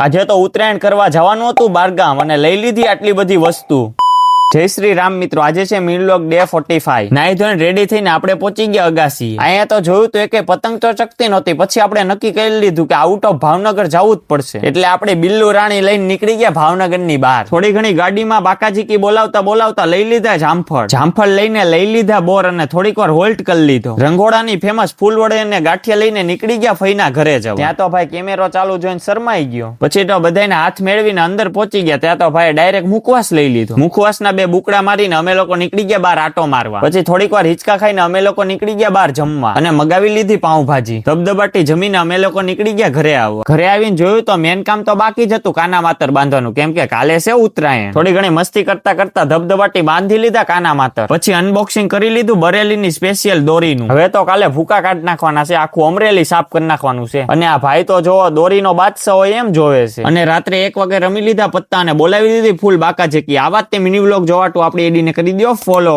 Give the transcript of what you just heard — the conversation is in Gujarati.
આજે તો ઉત્તરાયણ કરવા જવાનું હતું બારગામ અને લઈ લીધી આટલી બધી વસ્તુ. જય શ્રી રામ મિત્રો, આજે છે મીનલોક ડે ફોર્ટી ફાઈવ નાઈ ધોઈને રેડી થઈને આપણે પહોંચી ગયા અગાસી અહીંયા તો જોયું તો કે પતંગ તો ચકતી નહોતી, પછી આપણે નક્કી કરી લીધું કે આઉટ ઓફ ભાવનગર જવું જ પડશે. એટલે આપણે બિલ્લુ રાણી લઈને નીકળી ગયા ભાવનગરની બહાર. થોડી ઘણી ગાડીમાં બાકાજીકી બોલાવતા બોલાવતા લઈ લીધા જામફળ. જામફળ લઈને લઈ લીધા બોર અને થોડીક વાર હોલ્ટ કરી લીધો. રંગોળાની ફેમસ ફૂલ વડે અને ગાંઠિયા લઈને નીકળી ગયા ફઈના ઘરે જવા. ત્યાં તો ભાઈ કેમેરો ચાલુ જોઈને શરમાઈ ગયો. પછી તો બધાને હાથ મેળવીને અંદર પહોંચી ગયા. ત્યાં તો ભાઈ ડાયરેક્ટ મુખવાસ લઈ લીધો. મુખવાસના બે બુકડા મારીને અમે લોકો નીકળી ગયા બહાર આટો મારવા. પછી થોડીક વાર હિંચકા ખાઈને અમે લોકો નીકળી ગયા બહાર જમવા. અને મગાવી લીધી પાઉંભાજી. ધબધબાટી જમીને અમે લોકો નીકળી ગયા ઘરે આવવા. ઘરે આવીને જોયું તો મેન કામ તો બાકી જ હતું કાના માતર બાંધવાનું. કેમ કે કાલે છે ઉત્તરાયણ. થોડી ઘણી મસ્તી કરતા કરતા ધબધબાટી બાંધી લીધા કાના માતર. પછી અનબોક્સિંગ કરી લીધું બરેલીની સ્પેશિયલ દોરીનું. હવે તો કાલે ભૂકા કાઢ નાખવાના છે. આખું અમરેલી સાફ કરી નાખવાનું છે. અને આ ભાઈ તો જોવો, દોરીનો બાદશાહ હોય એમ જોવે છે. અને રાત્રે એક વાગે રમી લીધા પત્તા અને બોલાવી દીધી ફૂલ બાકા જેકી આવા વાત તે મિની વ્લોગ જોવાટું આપણે એડીને કરી દો ફોલો